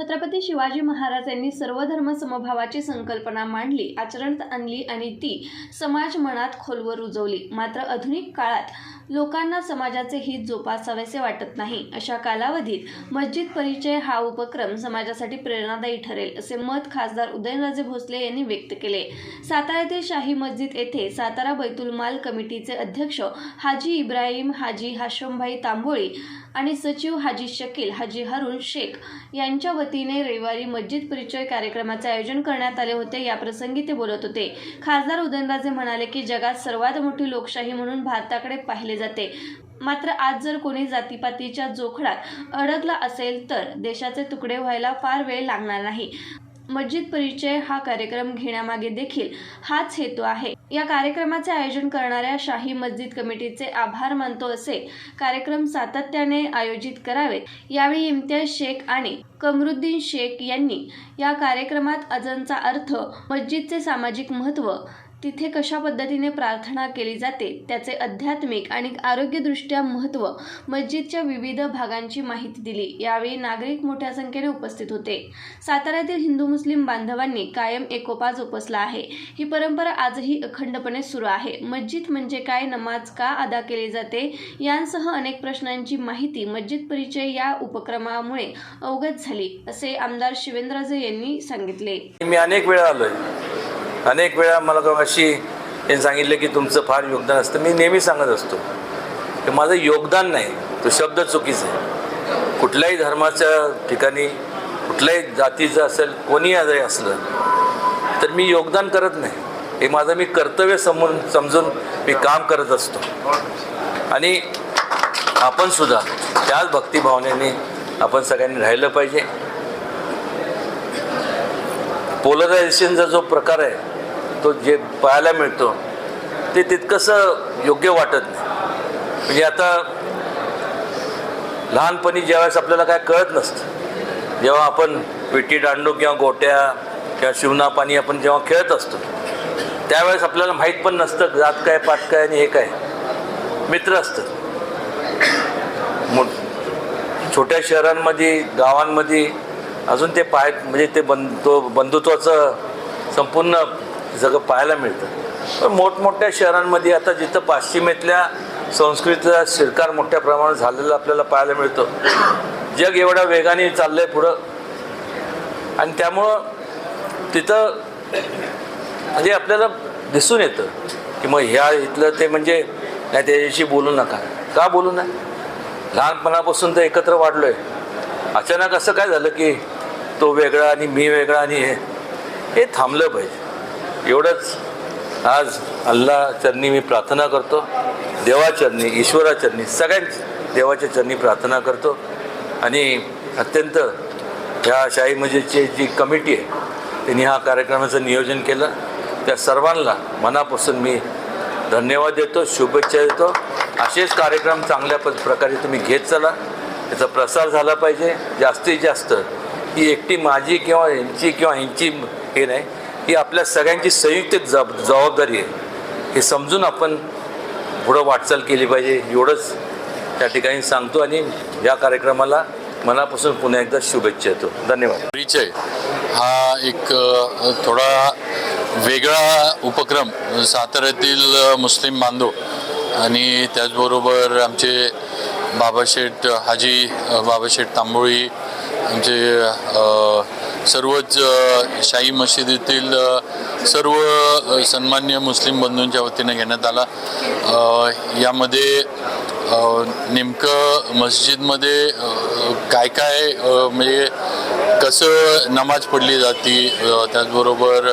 छत्रपती शिवाजी महाराज यांनी सर्वधर्म समभावाची संकल्पना मांडली आचरणात आणली आणि ती समाज मनात खोलवर रुजवली. मात्र आधुनिक काळात लोकांना समाजाचे हित जोपासावेसे वाटत नाही. अशा कालावधीत मस्जिद परिचय हा उपक्रम समाजासाठी प्रेरणादायी ठरेल असे मत खासदार उदयनराजे भोसले यांनी व्यक्त केले. सातारा येथील शाही मस्जिद येथे सातारा बैतुल माल कमिटीचे अध्यक्ष हाजी इब्राहिम हाजी हाशमभाई तांबोळी आणि सचिव हाजी शकील हाजी हारून शेख यांच्या वतीने रविवारी मस्जिद परिचय कार्यक्रमाचे आयोजन करण्यात आले होते. याप्रसंगी ते बोलत होते. खासदार उदयनराजे म्हणाले की जगात सर्वात मोठी लोकशाही म्हणून भारताकडे पाहिले जाते. मात्र आज जर कोणी जातीपातीच्या जोखडात अडकला असेल तर देशाचे तुकडे व्हायला फार वेळ लागणार नाही. मस्जिद परिचय हा कार्यक्रम घेण्यामागे देखील हाच हेतू आहे. या कार्यक्रमाचे आयोजन करणाऱ्या शाही मस्जिद कमिटीचे आभार मानतो असे कार्यक्रम सातत्याने आयोजित करावेत यावेळी इम्तियाज शेख आणि कमरुद्दीन शेख यांनी या कार्यक्रमात अजनचा अर्थ मस्जिदचे सामाजिक महत्त्व तिथे कशा पद्धतीने प्रार्थना केली जाते त्याचे आध्यात्मिक आणि आरोग्यदृष्ट्या महत्त्व मस्जिदच्या विविध भागांची माहिती दिली. यावेळी नागरिक मोठ्या संख्येने उपस्थित होते. साताऱ्यातील हिंदू मुस्लिम बांधवांनी कायम एकोपा जोपासला आहे. ही परंपरा आजही अखंडपणे सुरू आहे. मस्जिद म्हणजे काय नमाज का अदा केली जाते यांसह अनेक प्रश्नांची माहिती मस्जिद परिचय या उपक्रमामुळे अवगत झाली असे आमदार शिवेंद्रजे यांनी सांगितले. मी अनेक वेळा आलोय. अनेक वेळा मला तो अशी त्यांनी सांगितलं की तुमचं फार योगदान असतं. मी नेहमी सांगत असतो की माझं योगदान नाही तो शब्द चुकीचा आहे. कुठल्याही धर्माच्या ठिकाणी कुठल्याही जातीचं असेल कोणी जरी असलं तर मी योगदान करत नाही. हे माझं मी कर्तव्य समजून समजून मी काम करत असतो. आणि आपण सुद्धा त्याच भक्तिभावनेने आपण सगळ्यांनी राहिलं पाहिजे. पोलरायझेशनचा जो प्रकार आहे तो जे पाहायला मिळतो ते तितकंसं योग्य वाटत नाही. म्हणजे आता लहानपणी ज्यावेळेस आपल्याला काय कळत नसतं जेव्हा आपण विटी दांडू किंवा गोट्या किंवा शिवना पाणी आपण जेव्हा खेळत असतो त्यावेळेस आपल्याला माहीत पण नसतं जात काय पाठ काय आणि हे काय. मित्र असतं मो छोट्या शहरांमध्ये गावांमध्ये अजून ते पाय म्हणजे ते बन तो बंधुत्वाचं संपूर्ण सगळं पाहायला मिळतं. पण मोठमोठ्या शहरांमध्ये आता जिथं पाश्चिमेतल्या संस्कृतीचा शिरकार मोठ्या प्रमाणात झालेला आपल्याला पाहायला मिळतो. जग एवढ्या वेगाने चाललंय पुढं. आणि त्यामुळं तिथं म्हणजे आपल्याला दिसून येतं की मग ह्या इथलं ते म्हणजे नाही त्याच्याशी बोलू नका. का बोलू नये लहानपणापासून तर एकत्र वाढलो आहे अचानक असं काय झालं की तो वेगळा आणि मी वेगळा आणि हे हे थांबलं पाहिजे. एवढंच. आज अल्ला चरणी मी प्रार्थना करतो. देवाचरणी ईश्वराचरणी सगळ्यांच देवाच्या चरणी प्रार्थना करतो. आणि अत्यंत ह्या शाही मजेची जी कमिटी आहे त्यांनी हा कार्यक्रमाचं नियोजन केलं. त्या सर्वांना मनापासून मी धन्यवाद देतो शुभेच्छा देतो. असेच कार्यक्रम चांगल्या प प्रकारे तुम्ही घेत चला. त्याचा प्रसार झाला पाहिजे. जास्तीत जास्त ही एकटी माझी किंवा यांची किंवा यांची हे नाही ही आपल्या सगळ्यांची संयुक्त जब जबाबदारी आहे. हे समजून आपण पुढं वाटचाल केली पाहिजे एवढंच त्या ठिकाणी सांगतो आणि या कार्यक्रमाला मनापासून पुन्हा एकदा शुभेच्छा येतो धन्यवाद. परिचय हा एक थोडा वेगळा उपक्रम साताऱ्यातील मुस्लिम बांधव आणि त्याचबरोबर आमचे बाबाशेठ हाजी बाबाशेठ तांबोळी आमचे सर्वच शाही मशिदीतील सर्व सन्मान्य मुस्लिम बंधूंच्या वतीनं घेण्यात आला. यामध्ये नेमकं मस्जिदमध्ये काय काय म्हणजे कसं नमाज पडली जाती त्याचबरोबर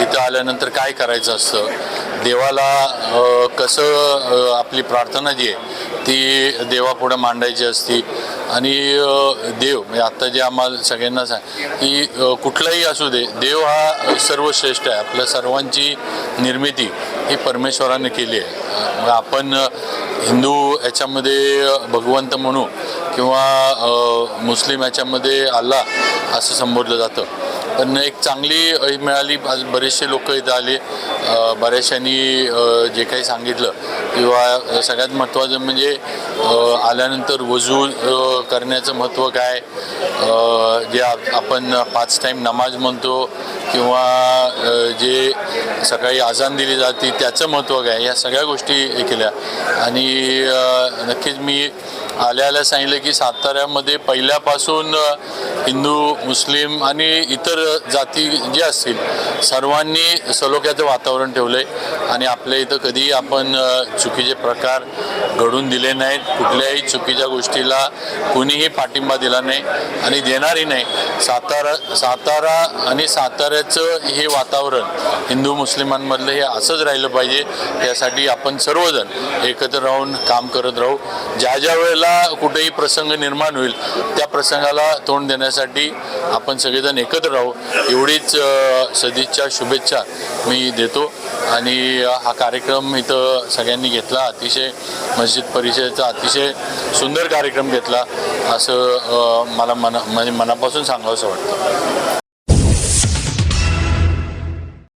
इथं आल्यानंतर काय करायचं असतं देवाला कसं आपली प्रार्थना जी आहे ती देवापुढं मांडायची असती आणि देव म्हणजे आत्ता जे आम्हाला सगळ्यांना सांग की कुठलाही असू दे देव हा सर्वश्रेष्ठ आहे. आपल्या सर्वांची निर्मिती ही परमेश्वराने केली आहे. आपण हिंदू याच्यामध्ये भगवंत म्हणू किंवा मुस्लिम याच्यामध्ये आला असं संबोधलं जातं. पण एक चांगली मिळाली आज बरेचसे लोक इथं आले. बऱ्याचशांनी जे काही सांगितलं किंवा सगळ्यात महत्त्वाचं म्हणजे आल्यानंतर वजू करण्याचं महत्त्व काय? जे आपण पाच टाईम नमाज म्हणतो किंवा जे सकाळी आजान दिली जाते त्याचं महत्त्व काय? या सगळ्या गोष्टी हे केल्या. आणि नक्कीच मी आल्याला सांगितलं की साताऱ्यामध्ये पहिल्यापासून हिंदू मुस्लिम आणि इतर जाती जे असतील सर्वांनी सलोख्याचं वातावरण ठेवलं आहे आणि आपल्या इथं कधीही आपण चुकीचे प्रकार घडून दिले नाहीत. कुठल्याही चुकीच्या गोष्टीला कुणीही पाठिंबा दिला नाही आणि देणारही नाही. सातारा सातारा आणि साताऱ्याचं हे वातावरण हिंदू मुस्लिमांमधलं हे असंच राहिलं पाहिजे. यासाठी आपण सर्वजण एकत्र राहून काम करत राहू. ज्या ज्या वेळेला कुठेही प्रसंग निर्माण होईल त्या प्रसंगाला तोंड देण्यासाठी आपण सगळेजण एकत्र राहू. एवढीच सदिच्छा शुभेच्छा मी देतो. आणि हा कार्यक्रम इथं सगळ्यांनी घेतला. अतिशय मस्जिद परिषदेचा अतिशय सुंदर कार्यक्रम घेतला असं मला मना म्हणजे मनापासून सांगावंसं वाटतं.